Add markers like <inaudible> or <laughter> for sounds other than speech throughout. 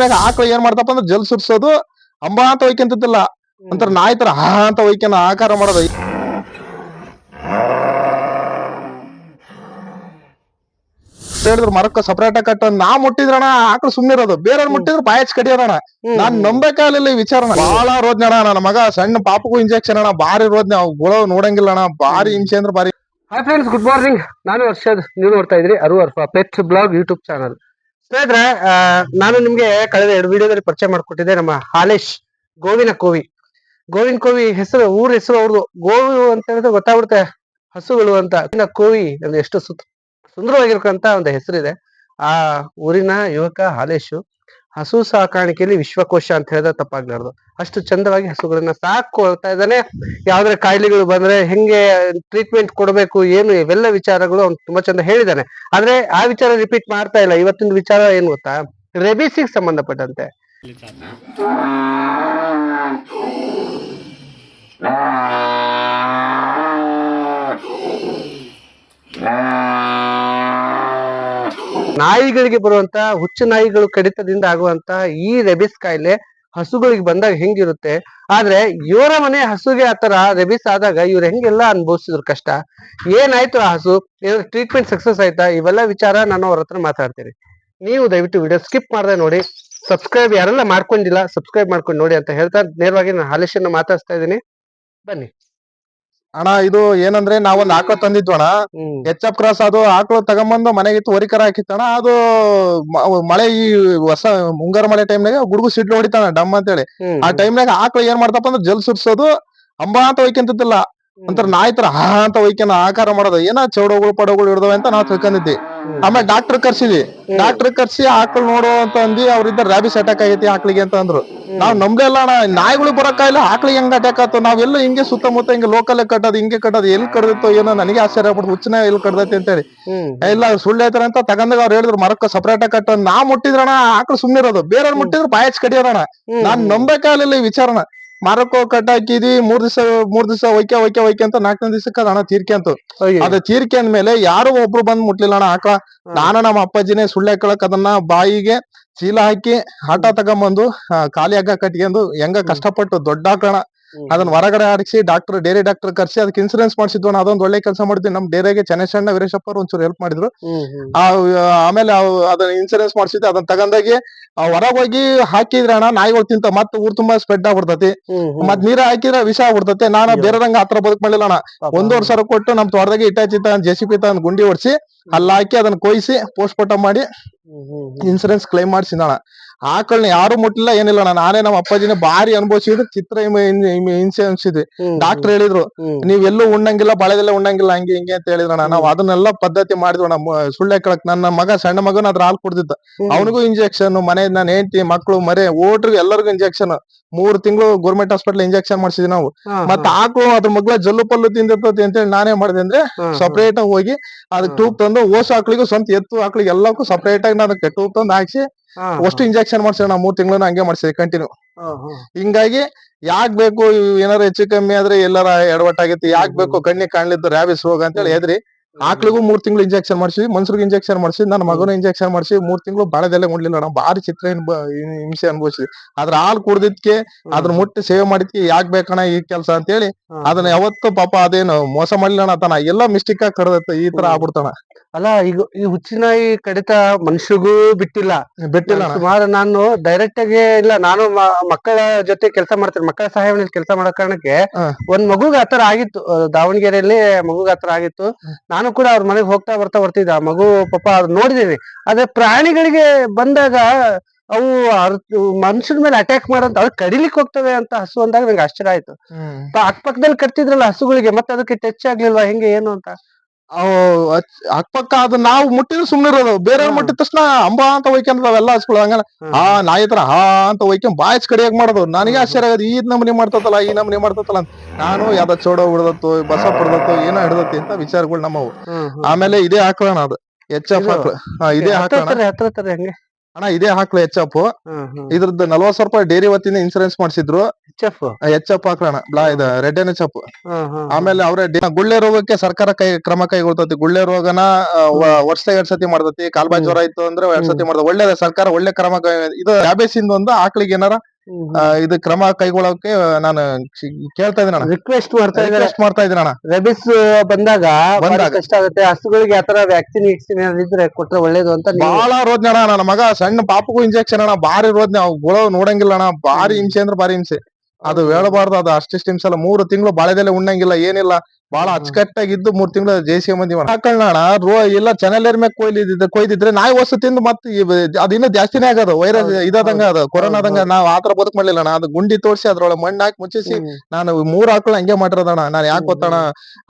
ಟೈಮ್ನಾಗ ಆಕಳ ಏನ್ ಮಾಡ್ತಪ್ಪ ಅಂದ್ರೆ ಜಲ್ ಸುರ್ಸೋದು ಅಂಬಾ ಅಂತ ಹೋಯ್ಕಂತಿದ್ದಿಲ್ಲ ಒಂಥರ ನಾಯಿ ತರ ಹಾ ಅಂತ ಹೋಯ್ಕನ ಆಕಾರ ಮಾಡೋದು. ಹೇಳಿದ್ರು ಮರಕ್ಕ ಸಪರೇಟ್ ಕಟ್ಟ ನಾ ಮುಟ್ಟಿದ್ರಣ ಆಕಳು ಸುಮ್ನಿರೋದು ಬೇರೆ ಮುಟ್ಟಿದ್ರು ಬಾಯಚ್ ಕಡಿಯೋದಣ ನಾನ್ ನಂಬೇಕಾಗಲಿಲ್ಲ ಈ ವಿಚಾರನ ಬಹಳ ರೋದ್ನ ಅಣ್ಣ ನನ್ನ ಮಗ. ಸಣ್ಣ ಪಾಪಗೂ ಇಂಜೆಕ್ಷನ್ ಅಣ್ಣ. ಬಾರಿ ರೋದ್ನ. ಅವ್ ಗುಳವ್ ನೋಡಂಗಿಲ್ಲ ಅಣ್ಣ. ಬಾರಿ ಹಿಂಸೆ ಅಂದ್ರೆ ಬಾರಿ ಹಾಯ್ ಫ್ರೆಂಡ್ಸ್ ಗುಡ್ ಮಾರ್ನಿಂಗ್ ನಾನು ಹರ್ಷದ್. ನೀವು ನೋಡ್ತಾ ಇದ್ರಿ ಅರು ಅರ್ಫ ಪೆಟ್ ಬ್ಲಾಗ್ ಯೂಟ್ಯೂಬ್ ಚಾನಲ್ ಸ್ನೇಹಿತರೆ ನಾನು ನಿಮ್ಗೆ ಕಳೆದ ಎರಡು ವಿಡಿಯೋದಲ್ಲಿ ಪರಿಚಯ ಮಾಡ್ಕೊಟ್ಟಿದ್ದೆ ನಮ್ಮ ಹಾಲೇಶ್ ಗೋವಿನ ಕೋವಿ. ಗೋವಿನ ಕೋವಿ ಹೆಸರು, ಊರ ಹೆಸರು ಅವ್ರದ್ದು ಗೋವು ಅಂತ ಹೇಳಿದ್ರೆ ಗೊತ್ತಾಗ್ಬಿಡುತ್ತೆ, ಹಸುಗಳು ಅಂತ. ಗೋವಿನ ಕೋವಿ ಅಂದ್ರೆ ಎಷ್ಟು ಸುಂದರವಾಗಿರ್ಕಂತ ಒಂದು ಹೆಸರಿದೆ. ಆ ಊರಿನ ಯುವಕ ಹಾಲೇಶು ಹಸು ಸಾಕಾಣಿಕೆಯಲ್ಲಿ ವಿಶ್ವಕೋಶ ಅಂತ ಹೇಳಿದ್ರೆ ತಪ್ಪಾಗ್ಲಾರ್ದು. ಅಷ್ಟು ಚಂದವಾಗಿ ಹಸುಗಳನ್ನ ಸಾಕೊಳ್ತಾ ಇದ್ದಾನೆ. ಯಾವ್ದ್ರ ಕಾಯಿಲೆಗಳು ಬಂದ್ರೆ ಹೆಂಗೆ ಟ್ರೀಟ್ಮೆಂಟ್ ಕೊಡಬೇಕು, ಏನು ಇವೆಲ್ಲ ವಿಚಾರಗಳು ಅವ್ನು ತುಂಬಾ ಚಂದ ಹೇಳಿದಾನೆ ಆದ್ರೆ ಆ ವಿಚಾರ ರಿಪೀಟ್ ಮಾಡ್ತಾ ಇಲ್ಲ. ಇವತ್ತಿನ ವಿಚಾರ ಏನ್ ಗೊತ್ತಾ? ರೆಬಿಸಿಗೆ ಸಂಬಂಧಪಟ್ಟಂತೆ. ನಾಯಿಗಳಿಗೆ ಬರುವಂತ ಹುಚ್ಚು ನಾಯಿಗಳು ಕಡಿತದಿಂದ ಆಗುವಂತ ಈ ರೆಬಿಸ್ ಕಾಯಿಲೆ ಹಸುಗಳಿಗೆ ಬಂದಾಗ ಹೆಂಗಿರುತ್ತೆ? ಆದ್ರೆ ಇವರ ಮನೆ ಹಸುಗೆ ಆತರ ರೆಬಿಸ್ ಆದಾಗ ಇವ್ರು ಹೆಂಗೆಲ್ಲ ಅನುಭವಿಸಿದ್ರು ಕಷ್ಟ? ಏನಾಯ್ತು ಆ ಹಸು? ಟ್ರೀಟ್ಮೆಂಟ್ ಸಕ್ಸಸ್ ಆಯ್ತಾ? ಇವೆಲ್ಲ ವಿಚಾರ ನಾನು ಅವ್ರ ಹತ್ರ ಮಾತಾಡ್ತೀನಿ. ನೀವು ದಯವಿಟ್ಟು ವಿಡಿಯೋ ಸ್ಕಿಪ್ ಮಾಡದೆ ನೋಡಿ. ಸಬ್ಸ್ಕ್ರೈಬ್ ಯಾರೆಲ್ಲ ಮಾಡ್ಕೊಂಡಿಲ್ಲ ಸಬ್ಸ್ಕ್ರೈಬ್ ಮಾಡ್ಕೊಂಡು ನೋಡಿ ಅಂತ ಹೇಳ್ತಾ ನೇರವಾಗಿ ನಾನು ಹಾಲೇಶನ್ನ ಮಾತಾಡ್ತಾ ಇದ್ದೀನಿ. ಬನ್ನಿ. ಅಣ್ಣ ಇದು ಏನಂದ್ರೆ ನಾವೊಂದ್ ಆಕಳ ತಂದಿದ್ವಣ ಅಣ್ಣ. ಎಚ್ ಎಫ್ ಕ್ರಾಸ್ ಅದು ಆಕಳು ತಗೊಂಬಂದು ಮನೆಗಿತ್ತು ಹೊರಿಕರ ಹಾಕಿತ್ತಣ ಅದು ಮ- ಮಳೆ ಈ ಹೊಸ ಮುಂಗಾರು ಮಳೆ ಟೈಮ್ನಾಗ ಗುಡುಗು ಸಿಡ್ಲು ಹೊಡಿತಾನ ಡಮ್ ಅಂತೇಳಿ. ಹ್ಮ್. ಆ ಟೈಮ್ನಾಗ ಆಕಳು ಏನ್ ಮಾಡ್ತಪ್ಪ ಅಂದ್ರೆ ಜಲ್ ಸುರ್ಸೋದು ಅಂಬಾ ಅಂತ ಒಯ್ಕೊಂತಿದ್ದಿಲ್ಲ ಒಂಥರ ನಾಯ್ತರ ಹಾ ಅಂತ ಒಯ್ಕೆನ ಆಕಾರ ಮಾಡೋದು. ಏನ ಚೌಡಗಳು ಪಡಗಳು ಹಿಡ್ದವ ಅಂತ ನಾವ್ ತಿಳ್ಕೊಂಡಿದ್ವಿ. ಆಮೇಲೆ ಡಾಕ್ಟರ್ ಕರ್ಸಿದ್ವಿ. ಡಾಕ್ಟರ್ ಕರ್ಸಿ ಆಕಳು ನೋಡು ಅಂತ ಅಂದಿ ಅವ್ರಿದ್ದ ರ್ಯಾಬಿಸ್ ಅಟ್ಯಾಕ್ ಆಗೈತಿ ಆಕಳಿಗೆ ಅಂತ ಅಂದ್ರು. ನಾವ್ ನಮ್ದೇ ಅಲ್ಲ ಅಣ್ಣ. ನಾಯಿಗಳು ಬರಕ್ಕಾಗಿಲ್ಲ ಆಕಳಿಗೆ ಹೆಂಗ್ ಅಟ್ಯಾಕ್ ಆಯ್ತು ನಾವೆಲ್ಲ ಹಿಂಗೆ ಸುತ್ತಮುತ್ತ ಹಿಂಗೆ ಲೋಕಲ್ ಕಟ್ಟೋದು ಹಿಂಗೆ ಕಟ್ಟೋದು ಎಲ್ಲಿ ಕಡ್ದಿತ್ತು ಏನೋ ನನಗೆ ಆಶ್ಚರ್ಯ ಆಗ್ಬಿಟ್ಟು ಹುಚ್ಚನ ಎಲ್ಲಿ ಕಡ್ದೈತಿ ಅಂತೇಳಿ ಹೇಳಿ. ಇಲ್ಲ ಸುಳ್ಳು ಐತಾರ ಅಂತ ತಗಂದಾಗ ಅವ್ರು ಹೇಳಿದ್ರು ಮರಕ್ಕ ಸಪರೇಟ್ ಕಟ್ಟ. ನಾ ಮುಟ್ಟಿದ್ರಣ ಆಕಳು ಸುಮ್ನಿರೋದು. ಬೇರೆಯವ್ರು ಮುಟ್ಟಿದ್ರು ಬಾಯಚ್ ಕಡಿಯೋದಣ ಹ್ಮ್. ನಾನ್ ನಂಬೇಕಾಗಲಿಲ್ಲ ಈ ವಿಚಾರನ. ಮರಕ್ಕೋ ಕಟ್ ಹಾಕಿದಿ ಮೂರ್ ದಿವಸ ಮೂರ್ ದಿವಸ ಒಯ್ಕೆ ಒಯ್ಕೆ ಒಯ್ಕೆ ಅಂತ ನಾಲ್ಕನೇ ದಿವಸಕ್ಕೆ ಅದ ಹಣ ತೀರ್ಕೆಂತು. ಅದ ತೀರ್ಕೆ ಅಂದ್ಮೇಲೆ ಯಾರು ಒಬ್ರು ಬಂದ್ ಮುಟ್ಲಿಲ್ಲ ಅಣ್ಣ ಆಕಳ ನಾನ ನಮ್ಮ ಅಪ್ಪಾಜಿನೇ ಸುಳ್ಳೆ ಹಾಕೊಳಕ್ ಅದನ್ನ ಬಾಯಿಗೆ ಚೀಲ ಹಾಕಿ ಆಟ ತಗೊಂಬಂದು ಖಾಲಿ ಹಗ್ಗ ಕಟ್ಕೊಂಡು ಹೆಂಗ ಕಷ್ಟಪಟ್ಟು ದೊಡ್ಡ ಆಕಳ. ಅದನ್ನ ಹೊರಗಡೆ ಆಡಿಸಿ ಡಾಕ್ಟರ್ ಡೇರೆ ಡಾಕ್ಟರ್ ಕರ್ಸಿ ಅದಕ್ಕೆ ಇನ್ಸೂರೆನ್ಸ್ ಮಾಡಿಸಿದ್ವು ಅದೊಂದು ಒಳ್ಳೆ ಕೆಲಸ ಮಾಡಿದ್ವಿ ನಮ್ ಡೇರೆಗೆ ಚನ್ನೇಶಣ್ಣ ವೀರೇಶಪ್ಪ ಅವ್ರು ಒಂಚೂರು ಹೆಲ್ಪ್ ಮಾಡಿದ್ರು. ಆಮೇಲೆ ಅದನ್ನ ಇನ್ಸೂರೆನ್ಸ್ ಮಾಡಿಸಿದ್ವಿ ಅದನ್ನ ತಗೊಂಡಾಗಿ ಹೊರಗೆ ಹೋಗಿ ಹಾಕಿದ್ರೆ ಅಣ್ಣ ನಾಯಿಗಳು ತಿಂತ ಮತ್ತ ಊರ್ ತುಂಬಾ ಸ್ಪ್ರೆಡ್ ಆಗ್ಬಿಡ್ತತಿ. ಮತ್ ನೀರ ಹಾಕಿದ್ರೆ ವಿಷ ಆಗ್ಬಿಡ್ತತಿ. ನಾನು ಬೇರೆ ಬೇರೆದಂಗ ಹತ್ರ ಬದುಕ್ ಮಾಡಿಲ್ಲ ಅಣ್ಣ. ಒಂದೂವರೆ ಸಾವಿರ ಕೊಟ್ಟು ನಮ್ ತೋಟದಾಗೆ ಇಟಾಚಿತ ಜೆ ಸಿ ಪಿ ಗುಂಡಿ ಹೊಡ್ಸಿ ಅಲ್ಲಿ ಹಾಕಿ ಅದನ್ನ ಕೊಯ್ಸಿ ಪೋಸ್ಟ್ ಮಾರ್ಟಮ್ ಮಾಡಿ. ಇನ್ಸೂರೆನ್ಸ್ ಕ್ಲೈಮ್ ಮಾಡಿಸಿದ ಅಣ್ಣ ಆಕಳನ್ನ ಯಾರು ಮುಟ್ಟಿಲ್ಲ ಏನಿಲ್ಲ. ನಾನು ನಾನೇ ನಮ್ಮ ಅಪ್ಪಾಜಿನ ಬಾರಿ ಅನುಭವಿಸಿದ್ರು ಚಿತ್ರ ಹಿಂಸೆ ಅನ್ಸಿದ್ವಿ ಡಾಕ್ಟರ್ ಹೇಳಿದ್ರು ನೀವ್ ಎಲ್ಲೂ ಉಣ್ಣಂಗಿಲ್ಲ ಬಳೆದೆಲ್ಲ ಉಣ್ಣಂಗಿಲ್ಲ ಹಂಗೆ ಹಿಂಗೆ ಅಂತ ಹೇಳಿದ್ರಣ್ಣ ನಾವ್ ಅದನ್ನೆಲ್ಲ ಪದ್ಧತಿ ಮಾಡಿದ್ವಿ ನಮ್ಮ ಸುಳ್ಳೆ ಕಳಕ್ ನನ್ನ ಮಗ ಸಣ್ಣ ಮಗನ ಅದ್ರ ಹಾಲು ಕುಡ್ದಿದ್ದ. ಅವನಿಗೂ ಇಂಜೆಕ್ಷನ್ ಮನೆ ನನ್ನ ಹೆಂಡತಿ ಮಕ್ಳು ಮರೆ ಓಟ್ರಿಗೆ ಎಲ್ಲರಿಗೂ ಇಂಜೆಕ್ಷನ್ ಮೂರ್ ತಿಂಗಳು ಗೌರ್ಮೆಂಟ್ ಹಾಸ್ಪಿಟಲ್ ಇಂಜೆಕ್ಷನ್ ಮಾಡಿಸಿದ್ವಿ ನಾವು. ಮತ್ತೆ ಆಕಳು ಅದ್ರ ಮಗ್ಳ ಜಲ್ಲು ಪಲ್ಲು ತಿಂದಿರ್ತತಿ ಅಂತ ಹೇಳಿ ನಾನೇ ಮಾಡಿದೆ ಅಂದ್ರೆ ಸಪ್ರೇಟ್ ಆಗಿ ಹೋಗಿ ಅದಕ್ಕೆ. ಟ್ಯೂಬ್ ತಂದು ಓಸ್ ಆಕಳಿಗೂ ಸ್ವಂತ ಎತ್ತು ಆಕಳಿಗೆ ಎಲ್ಲಕ್ಕೂ ಸಪರೇಟ್ ಆಗಿ ನಾನು ಟ್ಯೂಬ್ ತಂದು ಹಾಕ್ಸಿ ಅಷ್ಟು ಇಂಜೆಕ್ಷನ್ ಮಾಡ್ಸಿದ್ರೆ ನಾ ಮೂರ್ ತಿಂಗಳನ್ನ ಹಂಗೆ ಮಾಡ್ಸಿದೆ ಕಂಟಿನ್ಯೂ. ಹಿಂಗಾಗಿ ಯಾಕ್ ಬೇಕು ಏನಾರ ಹೆಚ್ಚು ಕಮ್ಮಿ ಆದ್ರೆ ಎಲ್ಲಾರ ಎಡವಟ್ಟಾಗೈತಿ ಯಾಕ್ ಬೇಕು ಕಣ್ಣಿಗೆ ಕಾಣ್ಲಿದ್ದು ರ್ಯಾಬಿಸ್ ಹೋಗ ಅಂತ ಹೇಳಿ ಹೆದ್ರಿ. ಆಕಳಿಗೂ ಮೂರ್ ತಿಂಗಳು ಇಂಜೆಕ್ಷನ್ ಮಾಡಿಸಿ ಮನ್ಸರ್ಗೆ ಇಂಜೆಕ್ಷನ್ ಮಾಡಿಸಿ ನನ್ನ ಮಗನ ಇಂಜೆಕ್ಷನ್ ಮಾಡಿಸಿ ಮೂರ್ ತಿಂಗಳು ಬಾಳೆದೆಲ್ಲ ಮುಡ್ಲಿಲ್ಲ ನಾವು ಭಾರಿ ಚಿತ್ರ ಹಿಂಸೆ ಅನುಭವಿಸಿದ್ವಿ. ಅದ್ರ ಹಾಲು ಕುಡ್ದಿದ್ಕೆ ಅದ್ರ ಮುಟ್ಟಿ ಸೇವೆ ಮಾಡಿದ್ಕೆ ಯಾಕ್ ಬೇಕಣ್ಣ ಈ ಕೆಲಸ ಅಂತ ಹೇಳಿ ಅದನ್ನ ಯಾವತ್ತು ಪಾಪ ಅದೇನು ಮೋಸ ಮಾಡ್ಲಿಲ್ಲ ತಾನ. ಎಲ್ಲ ಮಿಸ್ಟೇಕ್ ಆಗಿ ಕಡದತ್ತ ಈ ತರ. ಆಗ್ಬಿಡ್ತಾನ. ಅಲ್ಲ ಈಗ ಈ ಹುಚ್ಚಿನಾಯಿ ಕಡಿತ ಮನುಷ್ಯಗೂ ಬಿಟ್ಟಿಲ್ಲ. ಬಿಟ್ಟಿಲ್ಲ. ಸುಮಾರು ನಾನು ಡೈರೆಕ್ಟ್ ಆಗಿ ಇಲ್ಲ ನಾನು ಮಕ್ಕಳ ಜೊತೆ ಕೆಲಸ ಮಾಡ್ತೀನಿ ಮಕ್ಕಳ ಸಹಾಯವಾಣಿಯಲ್ಲಿ ಕೆಲಸ ಮಾಡೋ ಕಾರಣಕ್ಕೆ. ಒಂದ್ ಮಗುಗ ಆತರ ಆಗಿತ್ತು ದಾವಣಗೆರೆಯಲ್ಲಿ ಮಗುಗ ಆತರ ಆಗಿತ್ತು. ನಾನು ಕೂಡ ಅವ್ರ ಮನೆಗೆ ಹೋಗ್ತಾ ಬರ್ತಾ ಬರ್ತಿದ್ದೆ. ಆ ಮಗು ಪಾಪ ಅದ್ ನೋಡಿದೀನಿ ಆದ್ರೆ ಪ್ರಾಣಿಗಳಿಗೆ ಬಂದಾಗ ಅವು ಮನುಷ್ಯನ ಮೇಲೆ ಅಟ್ಯಾಕ್ ಮಾಡಂತ ಅದ್ ಕಡಿಲಿಕ್ಕೆ ಹೋಗ್ತವೆ ಅಂತ ಹಸು ಅಂದಾಗ ನಂಗೆ ಆಶ್ಚರ್ಯ ಆಯ್ತು. ಅಕ್ಕ ಪಕ್ಕದಲ್ಲಿ ಅಕ್ಕಪಕ್ಕದಲ್ಲಿ ಕಟ್ತಿದ್ರಲ್ಲ ಹಸುಗಳಿಗೆ ಮತ್ತೆ ಅದಕ್ಕೆ ಟಚ್ ಆಗ್ಲಿಲ್ವಾ? ಹೆಂಗೆ ಏನು ಅಂತ? ಅಕ್ಕಪಕ್ಕ ಅದು ನಾವು ಮುಟ್ಟಿದ್ರೆ ಸುಮ್ನೆ ಇರೋದು. ಬೇರೆ ಮುಟ್ಟಿದ ತಕ್ಷಣ ಅಂಬಾ ಅಂತ ಒಯ್ಕೊಂಡ್ ಅವೆಲ್ಲ ಹಚ್ಕೊಳ್ಳೋ ಹಂಗ ಹಾ. ಆ ನಾಯಿ ತರ ಹಾ ಅಂತ ಒಯ್ಕೊಂಡ್ ಬಾಯ್ಸ್ ಕಡಿಯಾಗ ಮಾಡೋದು. ನನಗೆ ಆಶ್ಚರ್ಯ ಆಗೋದು. ಈ ನಮನಿ ಮಾಡ್ತತಲ್ಲ ಈ ನಮನಿ ಮಾಡ್ತತಲ್ಲ ಅಂತ. ನಾನು ಯಾವ್ದ ಚೋಡ ಹಿಡ್ದತ್ತು ಬಸ ಹಿಡ್ದತ್ತು ಏನೋ ಹಿಡ್ದತ್ತಿ ಅಂತ ವಿಚಾರಗಳು ನಮ್ಮವು. ಆಮೇಲೆ ಇದೇ ಹಾಕೋಣ ಅದು. ಎಚ್ ಎಫ್ ಹಾಕ್ಲ ಹಾ ಇದೇ ಹಾಕೋಣ ಅಣ್ಣ ಇದೇ ಹಾಕ್ಲ ಎಚ್ ಎಫ್ ಇದ್ರದ್ದು ನಲ್ವತ್ ಸಾವಿರ ರೂಪಾಯಿ ಡೇರಿ ವತಿಯಿಂದ ಇನ್ಸೂರೆನ್ಸ್ ಮಾಡಿಸಿದ್ರು. ಎಚ್ ಎಫ್ ಎಚ್ ಎಫ್ ಹಾಕ್ಲಣ್ಣ ಬ್ಲಾ ಇದು ರೆಡ್ ಎನ್ ಎಚ್ ಎಫ್ ಆಮೇಲೆ ಅವರೇ ಗುಳ್ಳೆ ರೋಗಕ್ಕೆ ಸರ್ಕಾರ ಕೈ ಕ್ರಮ ಕೈಗೊಳ್ತತಿ. ಗುಳ್ಳೆ ರೋಗನ ವರ್ಷ ಎರಡ್ ಸತಿ ಮಾಡ್ತತಿ. ಕಾಲ್ಬಾಯಿ ಜ್ವರ ಇತ್ತು ಅಂದ್ರೆ ಎರಡ್ ಸತಿ ಮಾಡ್ತದೆ ಒಳ್ಳೆ ಸರ್ಕಾರ ಒಳ್ಳೆ ಕ್ರಮ ಇದು ರ್ಯಾಬೇಸ್ ಇಂದ ಒಂದು ಆಕಳಿಗೆ ಏನಾರ ಇದು ಕ್ರಮ ಕೈಗೊಳ್ಳೋಕೆ ನಾನು ಕೇಳ್ತಾ ಇದ್ದೀನಿ ರಿಕ್ವೆಸ್ಟ್ ಮಾಡ್ತಾ ರಿಕ್ವೆಸ್ಟ್ ಮಾಡ್ತಾ ಇದ್ದೀನಿ ಅಣ್ಣ. ರೆಬಿಸ್ ಬಂದಾಗ ಭಾರಿ ಬಂದಾಗ. ಕಷ್ಟ ಆಗುತ್ತೆ. ಹಸುಗಳಿಗೆ ಆತರ ವ್ಯಾಕ್ಸಿನ್ ಗಿಕ್ಸಿನ್ ಏನಾದ್ರು ಕೊಟ್ರೆ ಒಳ್ಳೇದು ಅಂತ ಬಹಳ ರೋದ್ನೆ ಅಣ್ಣ. ನನ್ನ ಮಗ ಸಣ್ಣ ಪಾಪಗೂ ಇಂಜೆಕ್ಷನ್ ಅಣ್ಣ. ಬಾರಿ ರೋದ್ನೆ ಅವ್ ಗುಳ ನೋಡಂಗಿಲ್ಲ ಅಣ್ಣ. ಬಾರಿ ಹಿಂಸೆ ಅಂದ್ರೆ ಬಾರಿ ಹಿಂಸೆ. ಅದು ಹೇಳಬಾರ್ದು ಅದು ಅಷ್ಟಿಷ್ಟು ಹಿಂಸೆ ಅಲ್ಲ. ಮೂರು ತಿಂಗಳು ಬಾಳೆದೆಲೆ ಉಣ್ಣಂಗಿಲ್ಲ ಏನಿಲ್ಲ. ಬಹಳ ಅಚ್ಚುಕಟ್ಟಾಗಿದ್ದು ಮೂರ್ ತಿಂಗಳು ಜೇಸಿ ಮಂದಿ ಹಾಕೊಳ್ಳೋಣ ರೋ ಇಲ್ಲ ಚಾನೆಲ್ ಮೇಲೆ ಕೊಯ್ಲಿದ್ ಕೊಯ್ದಿದ್ರೆ ನಾಯಿ ವಸ್ತು ತಿಂದು ಮತ್ತೆ ಅದ ಇನ್ನೂ ಜಾಸ್ತಿನೇ ಆಗೋದು. ವೈರಸ್. ಇದಾದಂಗ ಅದು ಕೊರೋನಾದಂಗ ನಾವ್ ಆತರ ಬದುಕ್ ಮಾಡ್ಲಿಲ್ಲ ಅದು ಗುಂಡಿ ತೋರ್ಸಿ ಅದ್ರೊಳಗೆ ಮಣ್ಣು ಹಾಕಿ ಮುಚ್ಚಿಸಿ. ನಾನು ಮೂರ್ ಹಾಕೊಳ್ಳ ಹಂಗೆ ಮಾಡಿರೋದಣ ನಾನು ಯಾಕೆ ಗೊತ್ತಣ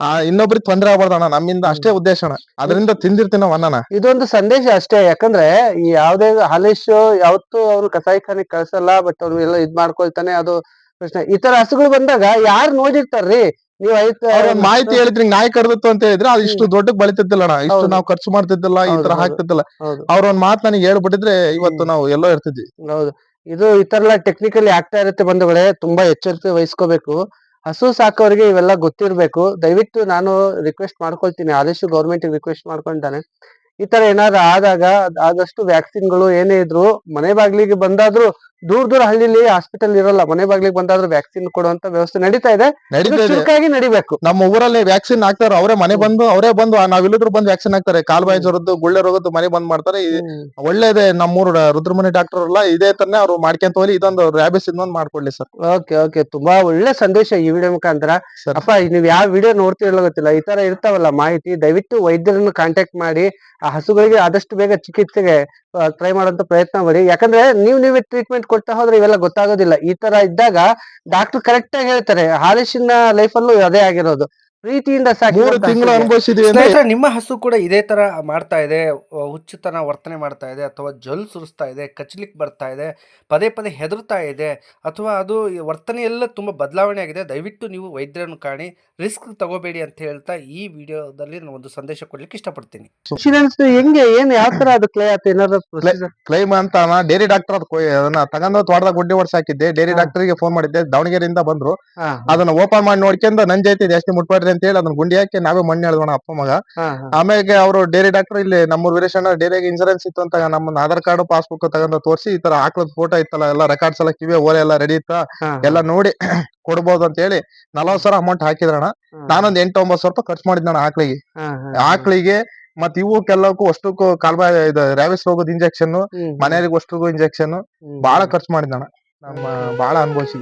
ಆ ಇನ್ನೊಬ್ರಿಗೆ ತೊಂದ್ರೆ ಆಗ್ಬಾರ್ದಣ ನಮ್ಮಿಂದ ಅಷ್ಟೇ ಉದ್ದೇಶ ಅದರಿಂದ ತಿಂದಿರ್ತೀವಿ ನಾವ್ ಅನ್ನನ. ಇದೊಂದು ಸಂದೇಶ ಅಷ್ಟೇ. ಯಾಕಂದ್ರೆ ಈ ಯಾವ್ದೇ ಹಾಲೇಶ್ ಯಾವತ್ತೂ ಅವ್ರು ಕಸಾಯಿಖಾನೆ ಕಳ್ಸಲ್ಲ ಬಟ್ ಅವ್ರು ಎಲ್ಲ ಇದ್ ಮಾಡ್ಕೊಳ್ತಾನೆ. ಅದು ಪ್ರಶ್ನೆ. ಈ ತರ ಹಸುಗಳು ಬಂದಾಗ ಯಾರು ನೋಡಿರ್ತಾರ್ರಿ? ನೀವ್ ಐತ್ ಮಾಹಿತಿ ಹೇಳಿದ್ರಿ ನಾಯಿ ಕಡ್ದಿತ್ತು ಅಂತ ಹೇಳಿದ್ರೆ ಅದು ಇಷ್ಟು ದೊಡ್ಡ ಬಳಿತಿದ್ದಿಲ್ಲ ಅಣ್ಣ. ಇಷ್ಟು ನಾವು ಖರ್ಚು ಮಾಡ್ತಿದ್ದಿಲ್ಲ ಈ ತರ. ಹಾಕ್ತಿದ್ದಿಲ್ಲ. ಅವ್ರ ಒಂದ್ ಮಾತ್ ನನಗೆ ಹೇಳ್ಬಿಟ್ಟಿದ್ರೆ ಇವತ್ತು ನಾವು ಎಲ್ಲೋ ಇರ್ತಿದ್ವಿ. ಹೌದು. ಇದು ಈ ತರ ಎಲ್ಲ ಟೆಕ್ನಿಕಲಿ ಆಗ್ತಾ ಇರುತ್ತೆ ಬಂಧುಗಳೇ. ತುಂಬಾ ಎಚ್ಚರಿಕೆ ವಹಿಸ್ಕೋಬೇಕು. ಹಸು ಸಾಕೋರಿಗೆ ಇವೆಲ್ಲ ಗೊತ್ತಿರ್ಬೇಕು. ದಯವಿಟ್ಟು ನಾನು ರಿಕ್ವೆಸ್ಟ್ ಮಾಡ್ಕೊಳ್ತೀನಿ. ಆದಷ್ಟು ಗೌರ್ಮೆಂಟ್ ರಿಕ್ವೆಸ್ಟ್ ಮಾಡ್ಕೊಂತಾನೆ ಈ ತರ ಏನಾದ್ರು ಆದಾಗ ಆದಷ್ಟು ವ್ಯಾಕ್ಸಿನ್ಗಳು ಏನೇ ಇದ್ರು ಮನೆ ಬಾಗ್ಲಿಗೆ ಬಂದಾದ್ರೂ ದೂರ ದೂರ ಹಳ್ಳಿಲಿ ಹಾಸ್ಪಿಟಲ್ ಇರಲ್ಲ ಮನೆ ಬಾಗ್ಲಿಗೆ ಬಂದಾದ್ರೂ ವ್ಯಾಕ್ಸಿನ್ ಕೊಡುವಂತ ವ್ಯವಸ್ಥೆ ನಡೀತಾ ಇದೆ. ನಡೀತಾ ಇದೆ ಚುರುಕಾಗಿ ನಡಿಬೇಕು. ನಮ್ಮ ಊರಲ್ಲಿ ವ್ಯಾಕ್ಸಿನ್ ಹಾಕ್ತಾರ ಅವರೇ ಮನೆ ಬಂದು ಅವರೇ ಬಂದು ನಾವ್ ಇಲ್ಲದ್ರು ಬಂದು ವ್ಯಾಕ್ಸಿನ್ ಹಾಕ್ತಾರೆ. ಕಾಲ್ಬಾಯಿ ಜ್ವರದ್ದು ಗುಳ್ಳೆ ರೋಗದ್ದು ಮನೆ ಬಂದ್ ಮಾಡ್ತಾರೆ. ಒಳ್ಳೇದೇ ನಮ್ಮೂರು ರುದ್ರಮುನಿ ಡಾಕ್ಟರ್ ಅಲ್ಲ ಇದೇ ತರನೇ ಅವ್ರು ಮಾಡ್ಕೊಂತ ಹೋಗ್ಲಿ ಇದೊಂದು ರ್ಯಾಬಿಸ್ ಇನ್ನೊಂದು ಮಾಡ್ಕೊಡ್ಲಿ ಸರ್. Okay okay. ತುಂಬಾ ಒಳ್ಳೆ ಸಂದೇಶ ಈ ವಿಡಿಯೋ ಮುಖಾಂತರ. ಸರ್. ಅಪ್ಪ ನೀವ್ ಯಾವ ವಿಡಿಯೋ ನೋಡ್ತಿರಲ್ಲ ಗೊತ್ತಿಲ್ಲ ಈ ತರ ಇರ್ತಾವಲ್ಲ ಮಾಹಿತಿ ದಯವಿಟ್ಟು ವೈದ್ಯರನ್ನು ಕಾಂಟ್ಯಾಕ್ಟ್ ಮಾಡಿ ಆ ಹಸುಗಳಿಗೆ ಆದಷ್ಟು ಬೇಗ ಚಿಕಿತ್ಸೆಗೆ ಟ್ರೈ ಮಾಡುವಂತ ಪ್ರಯತ್ನ ಮಾಡಿ. ಯಾಕಂದ್ರೆ ನೀವ್ ನೀವೇ ಟ್ರೀಟ್ಮೆಂಟ್ ಕೊಡ್ತಾ ಹೋದ್ರೆ ಇವೆಲ್ಲ ಗೊತ್ತಾಗೋದಿಲ್ಲ. ಈ ತರ ಇದ್ದಾಗ ಡಾಕ್ಟರ್ ಕರೆಕ್ಟ್ ಆಗಿ ಹೇಳ್ತಾರೆ. ಹಾಲೇಶಿನ ಲೈಫ್ ಅಲ್ಲೂ ಅದೇ ಆಗಿರೋದು. ಪ್ರೀತಿಯಿಂದ ಸಾಕಿ ಮೂರು ತಿಂಗಳು ಅನುಭವಿಸಿದೀವಿ ಅಂದ್ರೆ ಸ್ನೇಹಿತರೆ ನಿಮ್ಮ ಹಸು ಕೂಡ ಇದೇ ತರ ಮಾಡ್ತಾ ಇದೆ. ಹುಚ್ಚುತನ ವರ್ತನೆ ಮಾಡ್ತಾ ಇದೆ ಅಥವಾ ಜಲ್ ಸುರಿಸ್ತಾ ಇದೆ ಕಚ್ಲಿಕ್ ಬರ್ತಾ ಇದೆ ಪದೇ ಪದೇ ಹೆದರ್ತಾ ಇದೆ ಅಥವಾ ಅದು ವರ್ತನೆ ಎಲ್ಲ ತುಂಬಾ ಬದಲಾವಣೆ ಆಗಿದೆ. ದಯವಿಟ್ಟು ನೀವು ವೈದ್ಯರನ್ನು ಕಾಣಿ ರಿಸ್ಕ್ ತಗೋಬೇಡಿ ಅಂತ ಹೇಳ್ತಾ ಈ ವಿಡಿಯೋದಲ್ಲಿ ನಾನು ಒಂದು ಸಂದೇಶ ಕೊಡ್ಲಿಕ್ಕೆ ಇಷ್ಟಪಡ್ತೀನಿ. ಇನ್ಶೂರೆನ್ಸ್ ಹೆಂಗೆ ಏನ್ ಯಾವ ತರ ಅದು ಕ್ಲೇ ಆಯ್ತು? ಏನಾದ್ರು? ಕ್ಲೈಮ್ ಅಂತ ಡೇರಿ ಡಾಕ್ಟರ್ ಅದನ್ನ ತಗೊಂಡು ತೋಟದಾಗ ಗುಡ್ಡೆ ಹೊಡ್ಸ್ ಹಾಕಿದ್ದೆ. ಡೈರಿ ಗೆ ಡಾಕ್ಟರ್ಗೆ ಫೋನ್ ಮಾಡಿದ್ದೆ. ದಾವಣಗೆರೆಯಿಂದ ಬಂದ್ರು. ಅದನ್ನ ಓಪನ್ ಮಾಡಿ ನೋಡ್ಕೊಂಡು ನಂಜೈತಿ ಜಾಸ್ತಿ ಜಾಸ್ತಿ ಅಂತ ಹೇಳಿ ಅದನ್ನ ಗುಂಡಿ ಹಾಕಿ ನಾವೇ ಮಣ್ಣು ಎಳ್ದೋಣ ಅಪ್ಪ ಮಗ. ಆಮೇಲೆ ಅವರು ಡೇರಿ ಡಾಕ್ಟರ್ ಇಲ್ಲಿ ನಮ್ಮೂರ್ ವೀರೇಶಣ್ಣ ಡೇರಿಗೆ ಇನ್ಸೂರೆನ್ಸ್ ಇತ್ತು ಅಂತ ನಮ್ಮ ಆಧಾರ್ ಕಾರ್ಡ್ ಪಾಸ್ಬುಕ್ ತಗೊಂಡ ತೋರಿಸಿ ಈ ತರ ಆಕಳದ ಫೋಟೋ ಇತ್ತಲ್ಲ ಎಲ್ಲ ರೆಕಾರ್ಡ್ಸ್ ಎಲ್ಲ ಕಿವಿ ಓಲೆ ಎಲ್ಲ ರೆಡಿ ಇತ್ತ? ಎಲ್ಲ ನೋಡಿ <clears throat> ಕೊಡ್ಬೋದು ಅಂತ ಹೇಳಿ ನಲವತ್ ಸಾವಿರ ಅಮೌಂಟ್ ಹಾಕಿದ್ರಣ ನಾನೊಂದ್ ಎಂಟು ಒಂಬತ್ತು ಸಾವಿರ ರೂಪಾಯಿ ಖರ್ಚು ಮಾಡಿದ್ನಣ್ಣ ಆಕ್ಳಿಗೆ. ಆಕಳಿಗೆ ಮತ್ ಇವಕ್ಕೆಲ್ಲಕ್ಕೂ ಅಷ್ಟಕ್ಕೂ ಕಾಲ್ಬಾಯ್ ಇದು ರ್ಯಾವಿಸ್ ರೋಗದ ಇಂಜೆಕ್ಷನ್ ಮನೆಯವ್ರಿಗೆ ಅಷ್ಟು ಇಂಜೆಕ್ಷನ್ ಬಹಳ ಬಾಳ ಖರ್ಚು ಮಾಡಿದ್ನಣ್ಣ. ನಮ್ಮ ಬಹಳ ಅನುಭವಿಸಿ